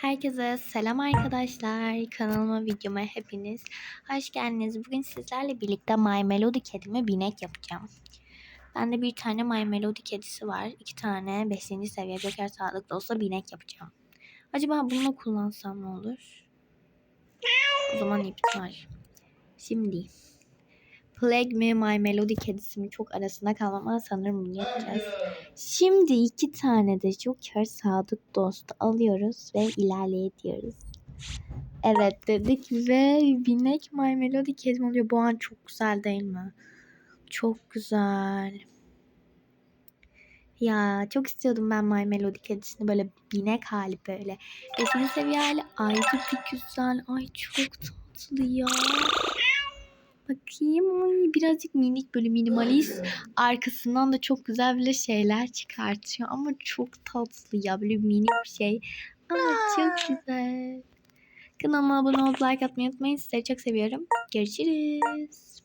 Herkese selam arkadaşlar. Kanalıma videoma hepiniz hoş geldiniz. Bugün sizlerle birlikte My Melody kedime binek yapacağım. Bende bir tane My Melody kedisi var. iki tane 5. seviye Joker sağlıklı olsa binek yapacağım. Acaba bunu kullansam ne olur? O zaman iptal. Şimdi Plague mi My Melody kedisi çok arasında kalmam ama sanırım bunu yapacağız. Şimdi iki tane de Joker sadık dostu alıyoruz ve ilerleyediyoruz. Evet dedik ve binek My Melody kedim oluyor. Bu an çok güzel değil mi? Çok güzel. Ya çok istiyordum ben My Melody kedisini böyle binek hali böyle. Beşinci seviye hali ayrı bir güzel. Ay çok tatlı ya. Bakayım ay birazcık minik böyle minimalist. Arkasından da çok güzel böyle şeyler çıkartıyor ama çok tatlı ya böyle minik bir şey. Ama çok güzel. Kanalıma abone olup like atmayı unutmayın. Sizleri çok seviyorum. Görüşürüz.